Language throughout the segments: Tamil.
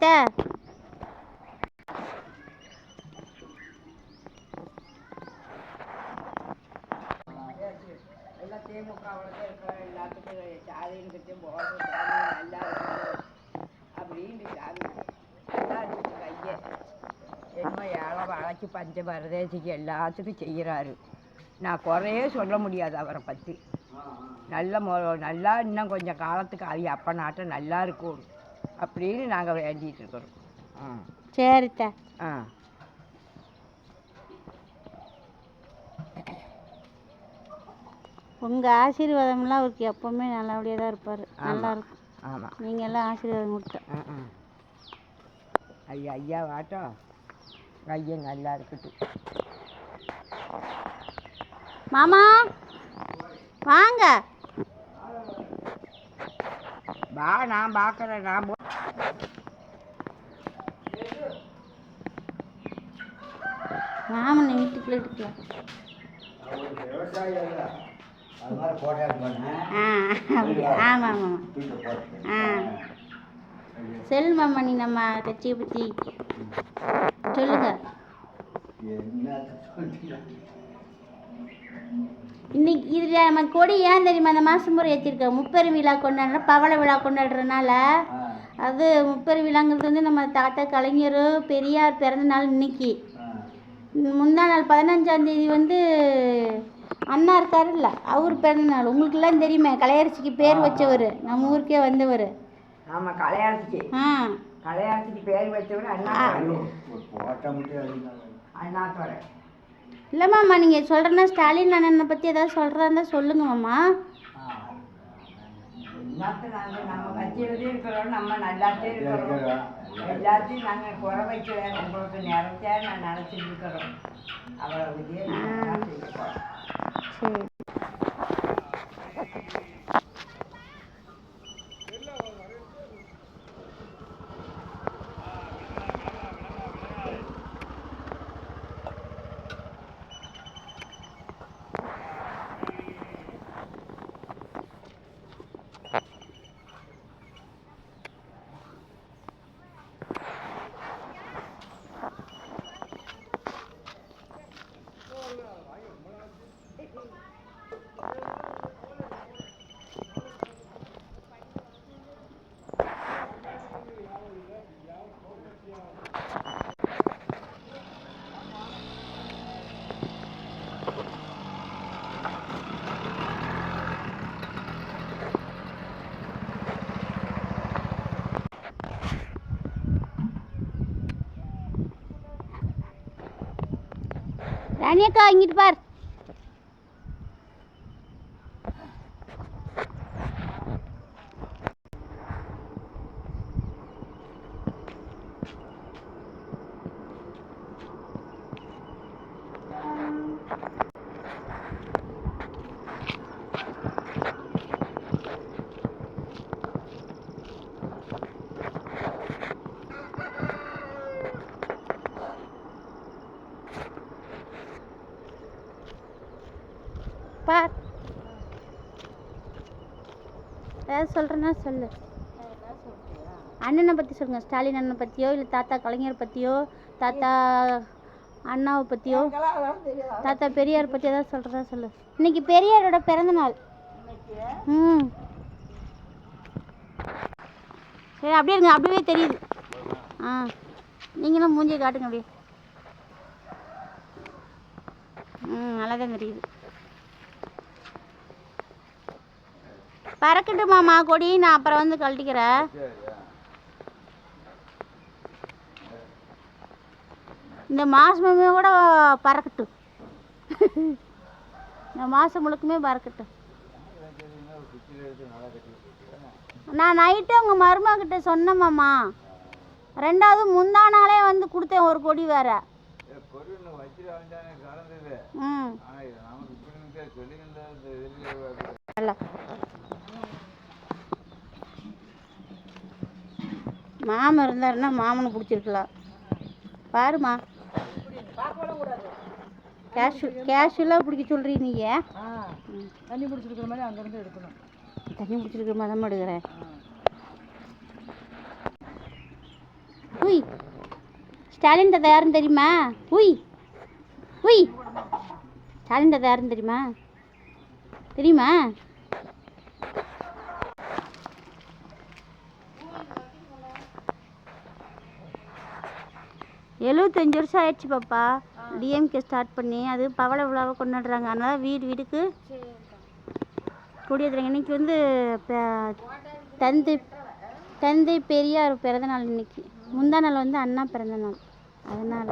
அத்தை. இருக்கிற எல்லாத்துக்கும் நல்லா அப்படின்னு சாமி நல்லா கையை என்னமோ ஏழை வளைச்சி பஞ்ச பரதேசிக்கு எல்லாத்துக்கும் செய்கிறாரு நான் குறையே சொல்ல முடியாது அவரை பற்றி நல்ல மொ நல்லா இன்னும் கொஞ்சம் காலத்துக்கு அது அப்ப நாட்டம் நல்லா இருக்கும். அப்படின்னு நாங்கள் வேண்டிகிட்டு இருக்கிறோம். ஆ. சரித்த. ஆ. உங்கள் ஆசீர்வாதம்லாம் அவருக்கு எப்போவுமே நல்லபடியாக தான் இருப்பார் நல்லா இருக்கும். ஆமாம் நீங்கள் எல்லாம் ஆசீர்வாதம் கொடுத்தா. ஐயா ஐயா வாட்டம் ஐயா நல்லா இருக்கட்டும். மாமா வாங்க. வா நான் பார்க்குறேன் நான் மாமன் வீட்டுக்குள்ளே எடுக்கலாம் ஆ ஆமாம் ஆமாம் ஆ. செல் மாமா நீ நம்ம கட்சியை பற்றி சொல்லுங்க. இன்னைக்கு இதில் நம்ம கொடி ஏன் தெரியுமா? அந்த மாதம் முறை ஏற்றிருக்கோம் முப்பெரும் விழா கொண்டாடுற பவள விழா கொண்டாடுறதுனால அது முப்பெரும் விழாங்கிறது வந்து நம்ம தாத்தா கலைஞர் பெரியார் பிறந்த நாள் இன்னைக்கு. முந்தா நாள் பதினஞ்சாம் தேதி வந்து அண்ணா இருக்காருல்ல அவர் பிறந்த நாள். உங்களுக்கெல்லாம் தெரியுமே கலையரசிக்கு பேர் வச்சவர். நம்ம ஊருக்கே வந்தவர். ஆமாம் கலையாளத்துக்கு ஆ. கலையாளத்துக்கு பேர் வச்சவர் அண்ணா அண்ணாத்தோட இல்லை மாமா நீங்கள் சொல்கிறேன்னா ஸ்டாலின் அண்ணனை பற்றி ஏதாவது சொல்கிறதா இருந்தால் சொல்லுங்க மாமா என்னத்த நாங்கள் நம்ம கட்சியிலே இருக்கிறோம் நம்ம நல்லாத்தே இருக்கிறோம். எல்லாத்தையும் நாங்கள் குறை வைக்கல உங்களுக்கு நிறைச்சா நான் நினச்சிட்டு இருக்கிறோம். அவ்வளோ சரி. ராணியக்கா இங்கிட்டு பார். பார் ஏதாவது சொல்கிறேன்னா சொல்லு. அண்ணனை பற்றி சொல்லுங்கள் ஸ்டாலின் அண்ணனை பற்றியோ இல்லை தாத்தா கலைஞர் பற்றியோ தாத்தா அண்ணாவை பற்றியோ தாத்தா பெரியார் பற்றி ஏதாவது சொல்கிறதா சொல்லு. இன்னைக்கு பெரியாரோட பிறந்த நாள். ம். சரி அப்படியே இருங்க. அப்படியே தெரியுது. ஆ. நீங்களும் மூஞ்சியை காட்டுங்க அப்படியே. ம் நல்லா தான் தெரியுது. பறக்கட்டும் மாமா கொடி? நான் அப்புறம் வந்து கழட்டிக்கிறேன். இந்த மாதமே கூட பறக்கட்டும். இந்த மாதம் முழுக்குமே பறக்கட்டும். நான் நைட்டு உங்கள் மருமகிட்ட சொன்னேம்மாம்மா. ரெண்டாவது முந்தா நாளே வந்து கொடுத்தேன் ஒரு கொடி வேற. ம். மாமன் இருந்தாருன்னா மாமனை பிடிச்சிருக்கலாம். பாருமா கேஷு கேஷுலாம் பிடிக்க நீங்கள் ஆ தண்ணி பிடிச்சிருக்கிற மாதிரி அங்கேருந்து எடுக்கணும். தண்ணி பிடிச்சிருக்கிற மாதிரி தான் எடுக்கிறேன் உய். ஸ்டாலின் தாத்தா யாருன்னு தெரியுமா? உய். உய். ஸ்டாலின் தாத்தா யாருன்னு தெரியுமா? தெரியுமா? எழுபத்தஞ்சு வருஷம் ஆயிடுச்சு பாப்பா. டிஎம்கே ஸ்டார்ட் பண்ணி அது பவள விழாவை கொண்டாடுறாங்க. அதனால் வீடு வீடுக்கு கொடியேற்றுறாங்க இன்னைக்கு வந்து தந்தை தந்தை பெரியார் பிறந்த நாள் இன்னைக்கு. முந்தா நாள் வந்து அண்ணா பிறந்த நாள். அதனால்.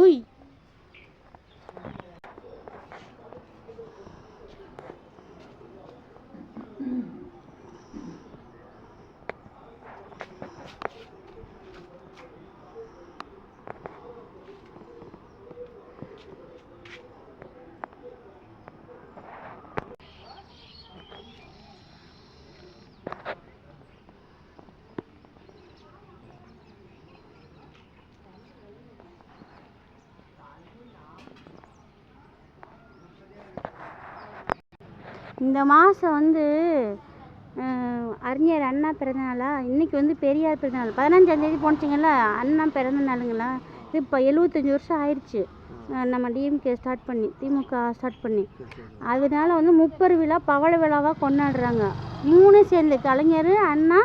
உய் இந்த மாதம் வந்து அறிஞர் அண்ணா பிறந்த நாளா இன்னைக்கு வந்து பெரியார் பிறந்த நாள் பதினஞ்சாம் தேதி போனுச்சிங்கல்ல அண்ணா பிறந்த நாளுங்களா? இது இப்போ எழுபத்தஞ்சி வருஷம் ஆயிடுச்சு நம்ம டிஎம்கே ஸ்டார்ட் பண்ணி திமுக ஸ்டார்ட் பண்ணி. அதனால வந்து முப்பெரு விழா பவள விழாவாக கொண்டாடுறாங்க. மூணு சேர்ந்து கலைஞர் அண்ணா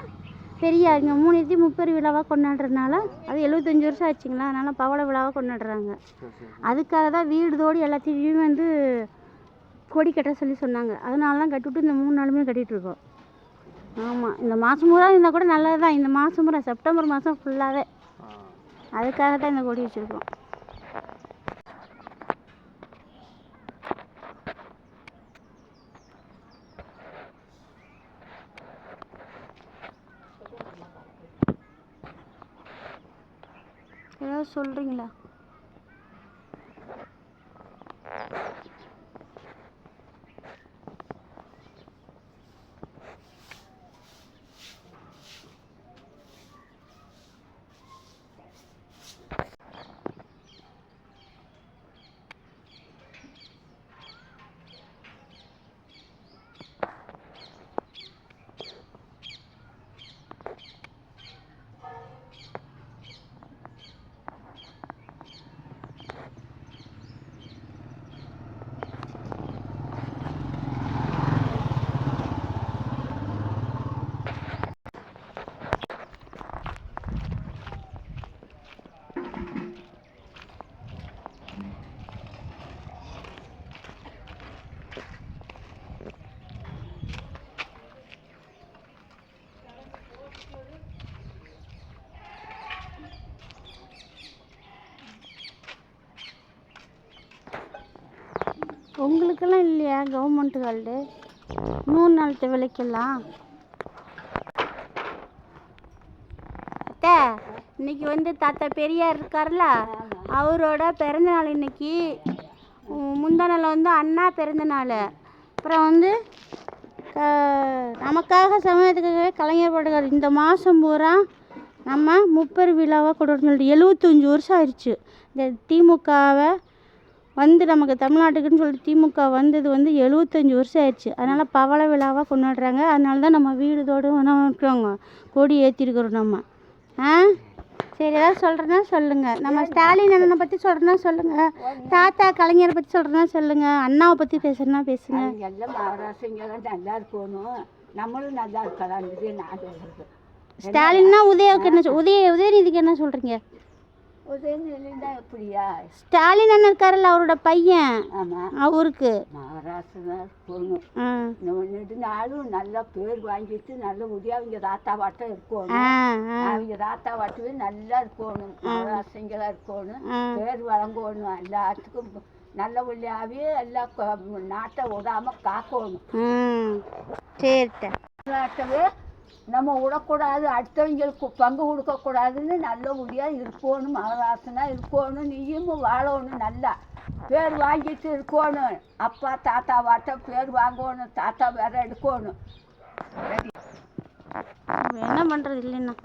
பெரியார் இங்கே மூணுத்தையும் முப்பெரு விழாவாக கொண்டாடுறதுனால அது எழுபத்தஞ்சி வருஷம் ஆச்சுங்களா அதனால பவள விழாவாக கொண்டாடுறாங்க. அதுக்காக தான் வீடுதோடு எல்லாத்தையும் வந்து கொடி கட்ட சொல்லி சொன்னாங்க. அதனால தான் கட்டிவிட்டு இந்த மூணு நாளுமே கட்டிகிட்டு இருக்கோம். ஆமாம் இந்த மாதம் பூரா இருந்தால் கூட நல்லது தான் இந்த மாதம் பூரா செப்டம்பர் மாதம் ஃபுல்லாகவே அதுக்காக தான் இந்த கொடி வச்சுருக்கோம். ஏதாவது சொல்கிறீங்களா உங்களுக்கெல்லாம் இல்லையா கவர்மெண்ட் ஹாலிடே நூறு நாள் விலைக்கெல்லாம் அத்தை இன்னைக்கு வந்து தாத்தா பெரியார் இருக்கார்ல அவரோட பிறந்த நாள் இன்னைக்கு. உம், முந்தா நாள் வந்து அண்ணா பிறந்த நாள் அப்புறம் வந்து நமக்காக சமயத்துக்காகவே கலைஞர் போட்டுக்கார் இந்த மாதம் பூரா நம்ம முப்பெரு விழாவாக கொண்டு சொல்லிட்டு எழுபத்தஞ்சி வருஷம் ஆயிடுச்சு. இந்த திமுகவை வந்து நமக்கு தமிழ்நாட்டுக்குன்னு சொல்லிட்டு திமுக வந்தது வந்து எழுபத்தஞ்சி வருஷம் ஆயிடுச்சு. அதனால் பவள விழாவாக கொண்டாடுறாங்க. அதனால தான் நம்ம வீடுதோடு இருக்கிறோங்க கொடி ஏற்றிருக்கிறோம் நம்ம. ஆ? சரி ஏதாவது சொல்கிறேன்னா சொல்லுங்கள் நம்ம ஸ்டாலின் அண்ணனை பற்றி சொல்கிறேன்னா சொல்லுங்கள் தாத்தா கலைஞரை பற்றி சொல்கிறேன்னா சொல்லுங்கள் அண்ணாவை பற்றி பேசுகிறேன்னா பேசுங்க. எல்லாம் மகாராஷ்டிரங்கெல்லாம் நல்லா இருக்கணும். நம்மளும் நல்லா நான் சொல்கிறது ஸ்டாலின்னா உதயவுக்கு என்ன உதய உதயநிதிக்கு என்ன சொல்கிறீங்க எப்படியா ஸ்டாலின் அண்ணன் இருக்காருல்ல அவரோட பையன். அவருக்கு. மகாராஷ்டிரா மகாராஷ்டிரா இருக்கணும் ம் நம்ம நெடுநாளும் நல்லா பேர் வாங்கிட்டு நல்ல முடியா அவங்க தாத்தா வாட்டம் இருக்கணும். அவங்க தாத்தா வாட்டவே நல்லா இருக்கணும். மகாராஷ்டிரங்களா இருக்கணும். பேர் வழங்கணும். எல்லாத்துக்கும் நல்ல வழியாவே எல்லாம் க- நாட்டை விடாம காக்கணும். சரிட்ட. நாட்டவே நம்ம விடக்கூடாது அடுத்தவங்களுக்கு பங்கு கொடுக்கக்கூடாதுன்னு நல்லபடியாக இருக்கணும் மகாராசனா இருக்கணும் நீயும் வாழணும் நல்லா. பேர் வாங்கிட்டு இருக்கணும். அப்பா தாத்தா வாட்ட பேர் வாங்கணும் தாத்தா வேற எடுக்கணும். என்ன பண்ணுறது இல்லைன்னா